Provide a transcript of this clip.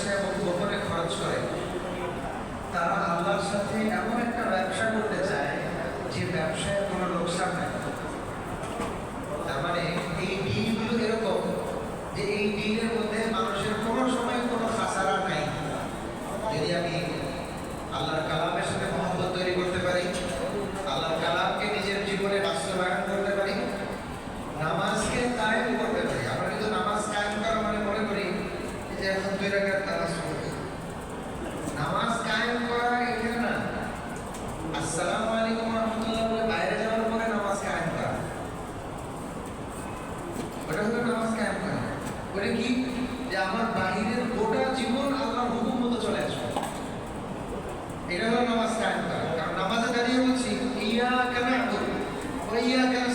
আসে এবং গোপনে খরচ করে। তারা আল্লাহর সাথে এমন একটা ব্যবসা করতে চায় যে ব্যবসায় কোনো লোকসান নাই তার মানে এই ডিলগুলো এরকম যে এই ডিলের মধ্যে মানুষের কোনো সময় কোনো খাসারা নাই। যদি আমি আল্লাহর নামাজ কায়েম করা কি? যে আমার বাহিরের গোটা জীবন আল্লাহর চলে আসবে। এটা হলো নামাজ কায়েম করা। কারণ নামাজে দাঁড়িয়ে বলছি, ইয়া কেন ইয়া কেন